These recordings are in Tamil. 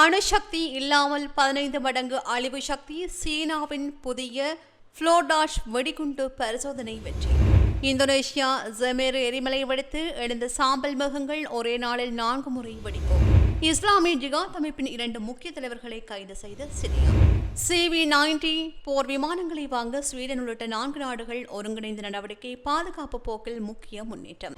அணுசக்தி இல்லாமல் பதினைந்து மடங்கு அழிவு சக்தி சீனாவின் புதிய புளோடாஷ் வெடிகுண்டு பரிசோதனை வெற்றி. இந்தோனேஷியா ஜமேர் எரிமலை வெடித்து எழுந்த சாம்பல் முகங்கள் ஒரே நாளில் நான்கு முறை வெடிக்கும் இஸ்லாமிய ஜிகாத் அமைப்பின் இரண்டு முக்கிய தலைவர்களை கைது செய்த சிரியா. சிவி நைன்டி போர் விமானங்களை வாங்க ஸ்வீடன் உள்ளிட்ட நான்கு நாடுகள் ஒருங்கிணைந்த நடவடிக்கை பாதுகாப்பு போக்கில் முக்கிய முன்னேற்றம்.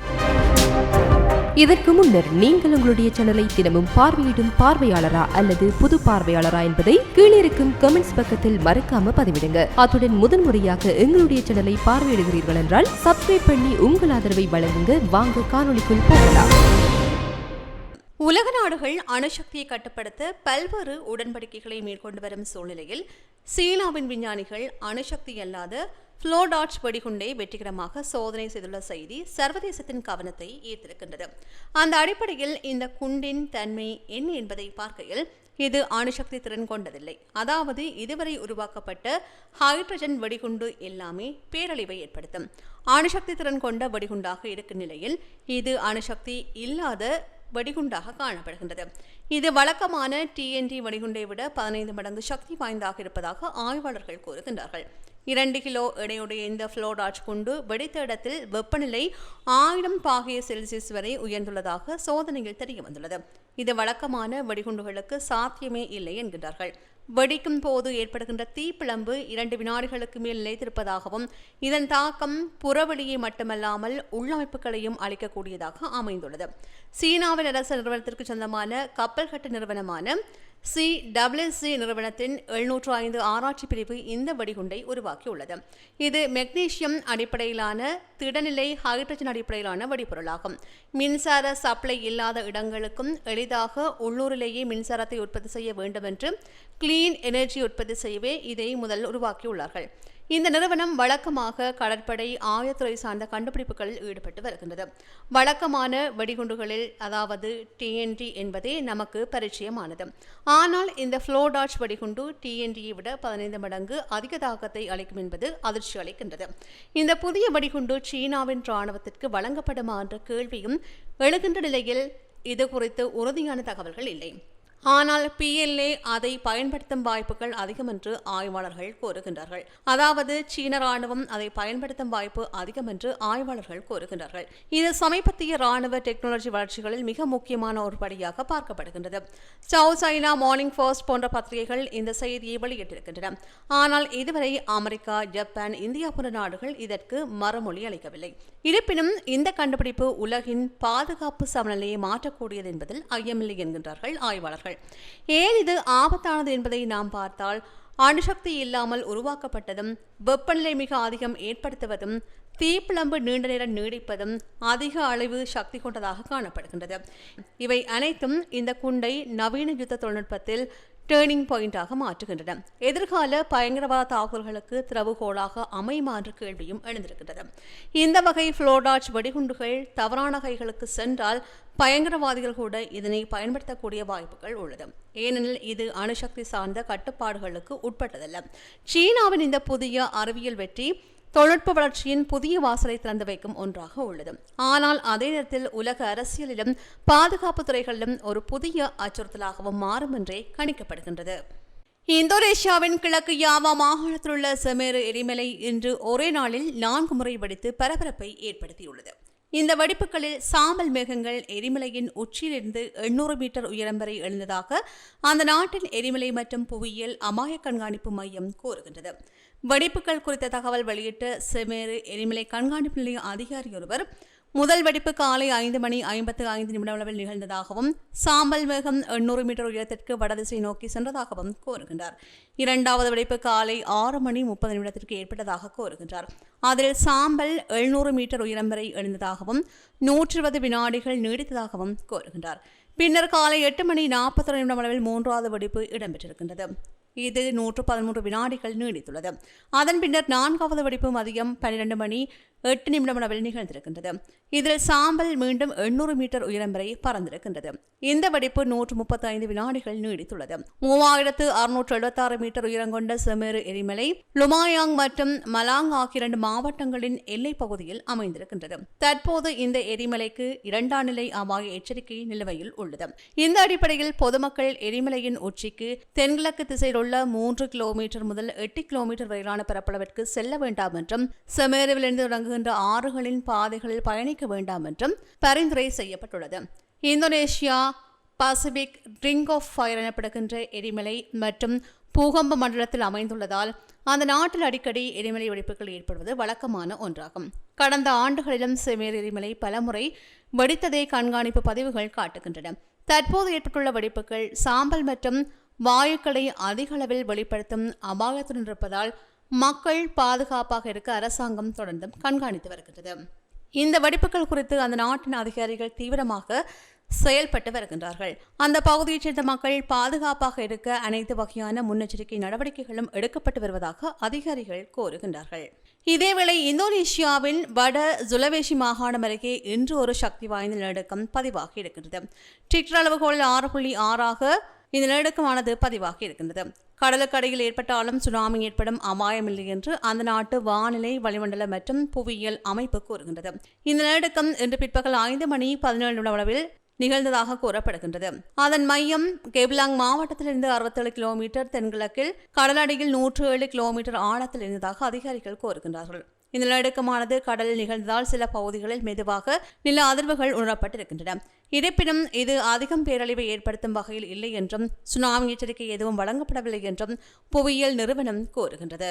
இதற்கு முன்னர் நீங்கள் உங்களுடைய சேனலை தினமும் பார்வையிடும் பார்வையாளரா அல்லது புது பார்வையாளரா என்பதை கீழிருக்கும் கமெண்ட்ஸ் பக்கத்தில் மறக்காம பதிவிடுங்க. அத்துடன் முதன்முறையாக எங்களுடைய சேனலை பார்வையிடுகிறீர்கள் என்றால் சப்ஸ்கிரைப் பண்ணி உங்கள் ஆதரவை வழங்குங்க. வாங்க காணொலிக்குள் போகலாம். உலக நாடுகள் அணுசக்தியை கட்டுப்படுத்த பல்வேறு உடன்படிக்கைகளை மேற்கொண்டு வரும் சூழ்நிலையில் சீனாவின் விஞ்ஞானிகள் அணுசக்தி அல்லாத புளோடாட்ச் வெடிகுண்டை வெற்றிகரமாக சோதனை செய்துள்ள செய்தி சர்வதேசத்தின் கவனத்தை ஈர்த்திருக்கின்றது. அந்த அடிப்படையில் இந்த குண்டின் தன்மை என்ன என்பதை பார்க்கையில் இது அணுசக்தி திறன் கொண்டதில்லை. அதாவது இதுவரை உருவாக்கப்பட்ட ஹைட்ரஜன் வெடிகுண்டு எல்லாமே பேரழிவை ஏற்படுத்தும். அணுசக்தி திறன் கொண்ட வெடிகுண்டாக இருக்கும் நிலையில் இது அணுசக்தி இல்லாத வெடிகுண்டாக காணப்படுகின்றது. இது வழக்கமான டிஎன்டி வெடிகுண்டை விட பதினைந்து மடங்கு சக்தி வாய்ந்தாக இருப்பதாக ஆய்வாளர்கள் கூறுகின்றார்கள். இரண்டு கிலோ எடையுடைய இந்த ஃப்ளோடாச் குண்டு வெடித்த இடத்தில் வெப்பநிலை ஆயிரம் பாகிய செல்சியஸ் வரை உயர்ந்துள்ளதாக சோதனையில் தெரிய வந்துள்ளது. இது வழக்கமான வெடிகுண்டுகளுக்கு சாத்தியமே இல்லை என்கின்றார்கள். வெடிக்கும் போது ஏற்படுகின்ற தீப்பிழம்பு இரண்டு வினாடிகளுக்கு மேல் நிலைத்திருப்பதாகவும் இதன் தாக்கம் புறவெளியை மட்டுமல்லாமல் உள்ளமைப்புகளையும் அளிக்கக்கூடியதாக அமைந்துள்ளது. சீனாவின் அரசு நிறுவனத்திற்கு சொந்தமான கப்பல் கட்டு நிறுவனமான சி டபிள்யூசி நிறுவனத்தின் எழுநூற்று ஐந்து ஆராய்ச்சி பிரிவு இந்த வெடிகுண்டை உருவாக்கியுள்ளது. இது மெக்னீசியம் அடிப்படையிலான திடநிலை ஹைட்ரஜன் அடிப்படையிலான வெடிபொருளாகும். மின்சார சப்ளை இல்லாத இடங்களுக்கும் எளிதாக உள்ளூரிலேயே மின்சாரத்தை உற்பத்தி செய்ய வேண்டும் என்று கிளீன் எனர்ஜி உற்பத்தி செய்யவே இதை முதல் உருவாக்கியுள்ளார்கள். இந்த நிறுவனம் வழக்கமாக கடற்படை ஆயத்துறை சார்ந்த கண்டுபிடிப்புகளில் ஈடுபட்டு வருகின்றது. வழக்கமான வெடிகுண்டுகளில் அதாவது டிஎன்டி என்பதே நமக்கு பரிச்சயமானது. ஆனால் இந்த ஃப்ளோடாச் வெடிகுண்டு டிஎன்டியை விட பதினைந்து மடங்கு அதிக தாக்கத்தை அளிக்கும் என்பது அதிர்ச்சி அளிக்கின்றது. இந்த புதிய வெடிகுண்டு சீனாவின் இராணுவத்திற்கு வழங்கப்படுமா என்ற கேள்வியும் எழுகின்ற நிலையில் இது குறித்து உறுதியான தகவல்கள் இல்லை. ஆனால் பிஎல்ஏ அதை பயன்படுத்தும் வாய்ப்புகள் அதிகம் என்று ஆய்வாளர்கள் கூறுகின்றார்கள். அதாவது சீன ராணுவம் அதை பயன்படுத்தும் வாய்ப்பு அதிகம் என்று ஆய்வாளர்கள் கூறுகின்றார்கள். இது சமீபத்திய ராணுவ டெக்னாலஜி வளர்ச்சிகளில் மிக முக்கியமான ஒரு படியாக பார்க்கப்படுகின்றது. சவு சைனா மார்னிங் ஃபர்ஸ்ட் போன்ற பத்திரிகைகள் இந்த செய்தியை வெளியிட்டிருக்கின்றன. ஆனால் இதுவரை அமெரிக்கா ஜப்பான் இந்தியா போன்ற நாடுகள் இதற்கு மறுமொழி அளிக்கவில்லை. இருப்பினும் இந்த கண்டுபிடிப்பு உலகின் பாதுகாப்பு சமநிலையை மாற்றக்கூடியது என்பதில் ஐயமில்லை என்கின்றார்கள் ஆய்வாளர்கள். ஏன் இது ஆபத்தானது என்பதை நாம் பார்த்தால் அணுசக்தி இல்லாமல் உருவாக்கப்பட்டதும் வெப்பநிலை மிக அதிகம் ஏற்படுத்துவதும் தீப்பிழம்பு நீண்ட நேரம் நீடிப்பதும் அதிக அளவு சக்தி கொண்டதாக காணப்படுகின்றது. இவை அனைத்தும் இந்த குண்டை நவீன யுத்த தொழில்நுட்பத்தில் டேர்னிங் பாயிண்டாக மாற்றுகின்றன. எதிர்கால பயங்கரவாத தாக்குதல்களுக்கு திறவுகோளாக அமையுமா என்ற கேள்வியும் எழுந்திருக்கின்றது. இந்த வகை புளோடாச் வெடிகுண்டுகள் தவறான கைகளுக்கு சென்றால் பயங்கரவாதிகள் கூட இதனை பயன்படுத்தக்கூடிய வாய்ப்புகள் உள்ளது. ஏனெனில் இது அணுசக்தி சார்ந்த கட்டுப்பாடுகளுக்கு உட்பட்டதல்ல. சீனாவின் இந்த புதிய அறிவியல் வெற்றி தொழில்நுட்ப வளர்ச்சியின் புதிய வாசலை திறந்து வைக்கும் ஒன்றாக உள்ளது. ஆனால் அதே நேரத்தில் உலக அரசியலிலும் பாதுகாப்பு துறைகளிலும் ஒரு புதிய அச்சுறுத்தலாகவும் மாறும் என்றே கணிக்கப்படுகின்றது. இந்தோனேஷியாவின் கிழக்கு யாவா மாகாணத்தில் உள்ள செமேரு எரிமலை இன்று ஒரே நாளில் நான்கு முறை வெடித்து பரபரப்பை ஏற்படுத்தியுள்ளது. இந்த வெடிப்புகளில் சாம்பல் மேகங்கள் எரிமலையின் உச்சியிலிருந்து எண்ணூறு மீட்டர் உயரம் வரை எழுந்ததாக அந்த நாட்டின் எரிமலை மற்றும் புவியியல் அமாய கண்காணிப்பு மையம் கூறுகின்றது. வெடிப்புகள் குறித்த தகவல் வெளியிட்ட செமேறு எரிமலை கண்காணிப்பு நிலைய அதிகாரி ஒருவர் முதல் வெடிப்பு காலை ஐந்து மணி ஐம்பத்து ஐந்து நிமிட அளவில் நிகழ்ந்ததாகவும் சாம்பல் மேகம் எண்ணூறு மீட்டர் உயரத்திற்கு வடதிசை நோக்கி சென்றதாகவும் கோருகின்றார் இரண்டாவது வெடிப்பு காலை ஆறு மணி முப்பது நிமிடத்திற்கு ஏற்பட்டதாக கோருகின்றார் அதில் சாம்பல் எழுநூறு மீட்டர் உயரம் வரை எழுந்ததாகவும் நூற்றி இருபது வினாடிகள் நீடித்ததாகவும் கோருகின்றார் பின்னர் காலை எட்டு மணி நாற்பத்தொரு நிமிடம் அளவில் மூன்றாவது வெடிப்பு இடம்பெற்றிருக்கின்றது. இது நூற்று பதிமூன்று வினாடிகள் நீடித்துள்ளது. அதன் பின்னர் நான்காவது வெடிப்பு மதியம் பன்னிரண்டு மணி எட்டு நிமிடம் அளவில் நிகழ்ந்திருக்கின்றது. இதில் சாம்பல் மீண்டும் எண்ணூறு மீட்டர் உயரம் வரை பறந்திருக்கின்றது. இந்த வெடிப்பு நூற்று முப்பத்தி ஐந்து வினாடிகள் நீடித்துள்ளது. மூவாயிரத்து அறுநூற்று எழுபத்தாறு மீட்டர் உயரம் கொண்ட செமேறு எரிமலை லுமாயாங் மற்றும் மலாங் ஆகிய இரண்டு மாவட்டங்களின் எல்லைப் பகுதியில் அமைந்திருக்கின்றது. தற்போது இந்த எரிமலைக்கு இரண்டாம் நிலை அபாய எச்சரிக்கை நிலுவையில் உள்ளது. இந்த அடிப்படையில் பொதுமக்கள் எரிமலையின் உச்சிக்கு தென்கிழக்கு திசையில் உள்ள மூன்று கிலோமீட்டர் முதல் எட்டு கிலோமீட்டர் வரையிலான பரப்பளவிற்கு செல்ல வேண்டாம் என்றும் செமேருவிலிருந்து தொடங்குகின்ற ஆறுகளின் பாதைகளில் பயணிக்க வேண்டாம் என்றும் பரிந்துரை செய்யப்பட்டுள்ளது. Indonesia Pacific ring of fire எனப்படுகின்ற எரிமலை மற்றும் பூகம்ப மண்டலத்தில் அமைந்துள்ளதால் அந்த நாட்டில் அடிக்கடி எரிமலை வெடிப்புகள் ஏற்படுவது வழக்கமான ஒன்றாகும். கடந்த ஆண்டுகளிலும் செமேர் எரிமலை பலமுறை வெடித்ததை கண்காணிப்பு பதிவுகள் காட்டுகின்றன. தற்போது ஏற்பட்டுள்ள வெடிப்புகள் சாம்பல் மற்றும் வாயுக்களை அதிக அளவில் வெளிப்படுத்தும் அபாயத்துடன் இருப்பதால் மக்கள் பாதுகாப்பாக இருக்க அரசாங்கம் தொடர்ந்தும் கண்காணித்து வருகின்றது. இந்த வெடிப்புகள் குறித்து அந்த நாட்டின் அதிகாரிகள் தீவிரமாக செயல்பட்டு வருகின்றார்கள். அந்த பகுதியைச் சேர்ந்த மக்கள் பாதுகாப்பாக இருக்க அனைத்து வகையான முன்னெச்சரிக்கை நடவடிக்கைகளும் எடுக்கப்பட்டு வருவதாக அதிகாரிகள் கோருகின்றார்கள் இதேவேளை இந்தோனேஷியாவின் வட ஜுலவேஷி மாகாணம் அருகே இன்று ஒரு சக்தி வாய்ந்த நிலநடுக்கம் பதிவாகி இருக்கின்றது. டிக்டர் அளவுகோல் ஆறு புள்ளி ஆறாக இந்த நிலநடுக்கமானது பதிவாகி இருக்கின்றது. கடலுக்கடையில் ஏற்பட்டாலும் சுனாமி ஏற்படும் அபாயமில்லை என்று அந்த நாட்டு வானிலை வளிமண்டல மற்றும் புவியியல் அமைப்பு கூறுகின்றது. இந்த நிலநடுக்கம் இன்று பிற்பகல் ஐந்து மணி பதினேழு நிமிடம் அளவில் நிகழ்ந்ததாக கூறப்படுகின்றது. அதன் மையம் கெப்லாங் மாவட்டத்திலிருந்து அறுபத்தேழு கிலோமீட்டர் தென்கிழக்கில் கடலடியில் நூற்று ஏழு கிலோமீட்டர் ஆழத்தில் இருந்ததாக அதிகாரிகள் கூறுகின்றார்கள். இந்த நிலநடுக்கமானது கடலில் நிகழ்ந்ததால் சில பகுதிகளில் மெதுவாக நில அதிர்வுகள் உணரப்பட்டிருக்கின்றன. இருப்பினும் இது அதிகம் பேரழிவை ஏற்படுத்தும் வகையில் இல்லை என்றும் சுனாமி எச்சரிக்கை எதுவும் வழங்கப்படவில்லை என்றும் புவியியல் நிறுவனம் கூறுகின்றது.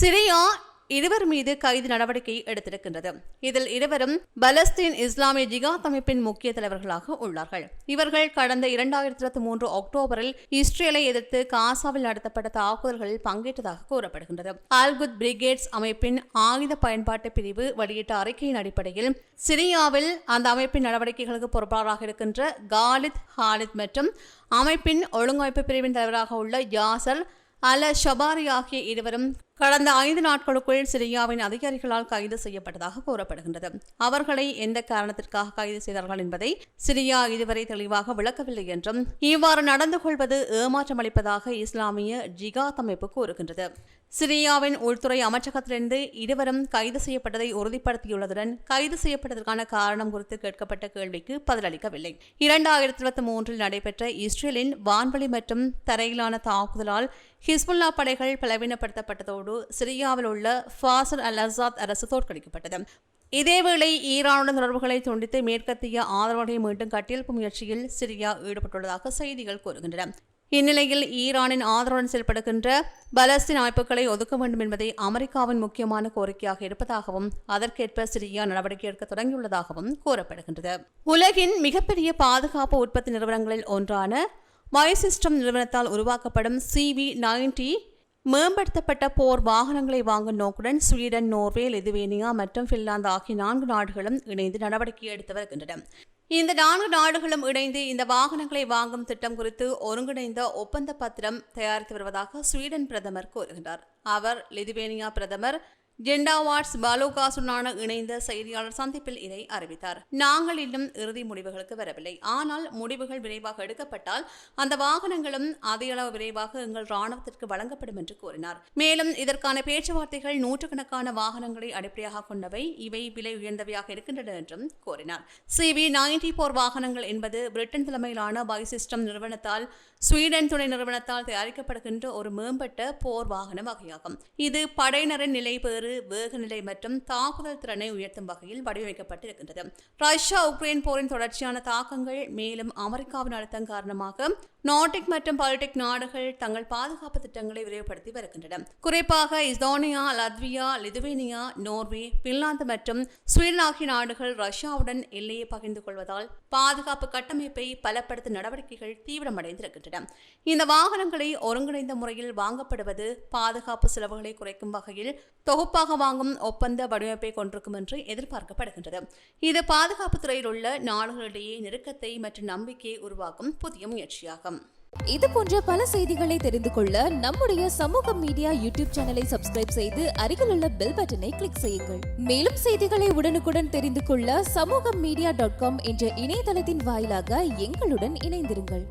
சிரியா இருவர் மீது கைது நடவடிக்கை எடுத்திருக்கின்றது. இதில் இருவரும் பலஸ்தீன் இஸ்லாமிய ஜிகாத் அமைப்பின் முக்கிய தலைவர்களாக உள்ளார்கள். இவர்கள் கடந்த இரண்டாயிரத்தி இருபத்தி மூன்று அக்டோபரில் இஸ்ரேலை எதிர்த்து காசாவில் நடத்தப்பட்ட தாக்குதல்களில் பங்கேற்றதாக கூறப்படுகின்றது. ஆல்குத் பிரிகேட்ஸ் அமைப்பின் ஆயுத பயன்பாட்டு பிரிவு வெளியிட்ட அறிக்கையின் அடிப்படையில் சிரியாவில் அந்த அமைப்பின் நடவடிக்கைகளுக்கு பொறுப்பாளராக இருக்கின்ற காலித் ஹாலித் மற்றும் அமைப்பின் ஒழுங்கமைப்பு பிரிவின் தலைவராக உள்ள யாசர் அல ஷபாரி ஆகிய இருவரும் கடந்த ஐந்து நாட்களுக்குள் சிரியாவின் அதிகாரிகளால் கைது செய்யப்பட்டதாக கூறப்படுகின்றது. அவர்களை எந்த காரணத்திற்காக கைது செய்தார்கள் என்பதை சிரியா இதுவரை தெளிவாக விளக்கவில்லை என்றும் இவ்வாறு நடந்து கொள்வது ஏமாற்றமளிப்பதாக இஸ்லாமிய ஜிகாத் அமைப்பு கூறுகின்றது. சிரியாவின் உள்துறை அமைச்சகத்திலிருந்து இருவரும் கைது செய்யப்பட்டதை உறுதிப்படுத்தியுள்ளதுடன் கைது செய்யப்பட்டதற்கான காரணம் குறித்து கேட்கப்பட்ட கேள்விக்கு பதிலளிக்கவில்லை. இரண்டாயிரத்தி இருபத்தி மூன்றில் நடைபெற்ற இஸ்ரேலின் வான்வழி மற்றும் தரையிலான தாக்குதலால் ஹிஸ்புல்லா படைகள் பலவீனப்படுத்தப்பட்டதோடு சிரியாவில் உள்ள ஃபாசர் அல் அசாத் அரசு தோற்கடிக்கப்பட்டது. இதேவேளை ஈரானுடன் தொடர்புகளை துண்டித்து மேற்கத்திய ஆதரவுகளை மீண்டும் கட்டியெழுப்பு முயற்சியில் சிரியா ஈடுபட்டுள்ளதாக செய்திகள் கூறுகின்றன. இந்நிலையில் ஈரானின் ஆதரவுடன் செயல்படுகின்ற பலஸ்தீன் அமைப்புகளை ஒதுக்க வேண்டும் என்பதை அமெரிக்காவின் முக்கியமான கோரிக்கையாக இருப்பதாகவும் அதற்கேற்ப சிரியா நடவடிக்கை எடுக்க தொடங்கியுள்ளதாகவும் கூறப்படுகின்றது. உலகின் மிகப்பெரிய பாதுகாப்பு உற்பத்தி நிறுவனங்களில் ஒன்றான மை சிஸ்டம் நிறுவனத்தால் உருவாக்கப்படும் சிவி நைன்டி மேம்படுத்தப்பட்ட போர் வாகனங்களை வாங்கும் நோக்குடன் ஸ்வீடன் நோர்வே லிதுவேனியா மற்றும் பின்லாந்து ஆகிய நான்கு நாடுகளும் இணைந்து நடவடிக்கை எடுத்து வருகின்றன. இந்த நான்கு நாடுகளும் இணைந்து இந்த வாகனங்களை வாங்கும் திட்டம் குறித்து ஒருங்கிணைந்த ஒப்பந்த பத்திரம் தயாரித்து வருவதாக ஸ்வீடன் பிரதமர் கூறுகின்றார். அவர் லிதுவேனியா பிரதமர் ஜெண்டாவாட்ஸ் பாலோகாசுடனான இணைந்த செய்தியாளர் சந்திப்பில் இதை அறிவித்தார். நாங்கள் இன்னும் இறுதி முடிவுகளுக்கு வரவில்லை. ஆனால் முடிவுகள் விரைவாக எடுக்கப்பட்டால் அந்த வாகனங்களும் அதே அளவு விரைவாக எங்கள் ராணுவத்திற்கு வழங்கப்படும் என்று கூறினார். மேலும் இதற்கான பேச்சுவார்த்தைகள் நூற்றுக்கணக்கான வாகனங்களை அடிப்படையாக கொண்டவை இவை விலை உயர்ந்தவையாக இருக்கின்றன என்றும் கூறினார். சிவி நைன்டி போர் வாகனங்கள் என்பது பிரிட்டன் தலைமையிலான பை சிஸ்டம் நிறுவனத்தால் ஸ்வீடன் துணை நிறுவனத்தால் தயாரிக்கப்படுகின்ற ஒரு மேம்பட்ட போர் வாகன வகையாகும். இது படையினரின் நிலை பெறு வேகநிலை மற்றும் தாக்குதல் திறனை உயர்த்தும் வகையில் வடிவமைக்கப்பட்டிருக்கின்றது. ரஷ்யா உக்ரைன் போரின் தொடர்ச்சியான தாக்கங்கள் மேலும் அமெரிக்காவின் அழுத்தம் காரணமாக நாட்டிக் மற்றும் பால்டிக் நாடுகள் தங்கள் பாதுகாப்பு திட்டங்களை விரைவுபடுத்தி வருகின்றன. குறிப்பாக Estonia Latvia Lithuania Norway Finland மற்றும் ஸ்வீடன் ஆகிய நாடுகள் ரஷ்யாவுடன் எல்லையை பகிர்ந்து கொள்வதால் பாதுகாப்பு கட்டமைப்பை பலப்படுத்தும் நடவடிக்கைகள் தீவிரமடைந்திருக்கின்றன. இந்த வாகனங்களை ஒருங்கிணைந்த முறையில் வாங்கப்படுவது பாதுகாப்பு செலவுகளை குறைக்கும் வகையில் தொகுப்பு தொகுப்பாக வாங்கும் ஒப்பந்த வடிவமைப்பை கொண்டிருக்கும் என்று எதிர்பார்க்கப்படுகின்றது. இது பாதுகாப்பு துறையில் உள்ள நாடுகளிடையே நெருக்கத்தை மற்றும் நம்பிக்கையை உருவாக்கும் புதிய முயற்சியாகும். இது போன்ற பல செய்திகளை தெரிந்து கொள்ள நம்முடைய சமூக மீடியா யூடியூப் சேனலை சப்ஸ்கிரைப் செய்து அருகிலுள்ள பெல் பட்டனை கிளிக் செய்யுங்கள். மேலும் செய்திகளை உடனுக்குடன் தெரிந்து கொள்ள சமூக மீடியா டாட் காம் என்ற இணையதளத்தின் வாயிலாக எங்களுடன் இணைந்திருங்கள்.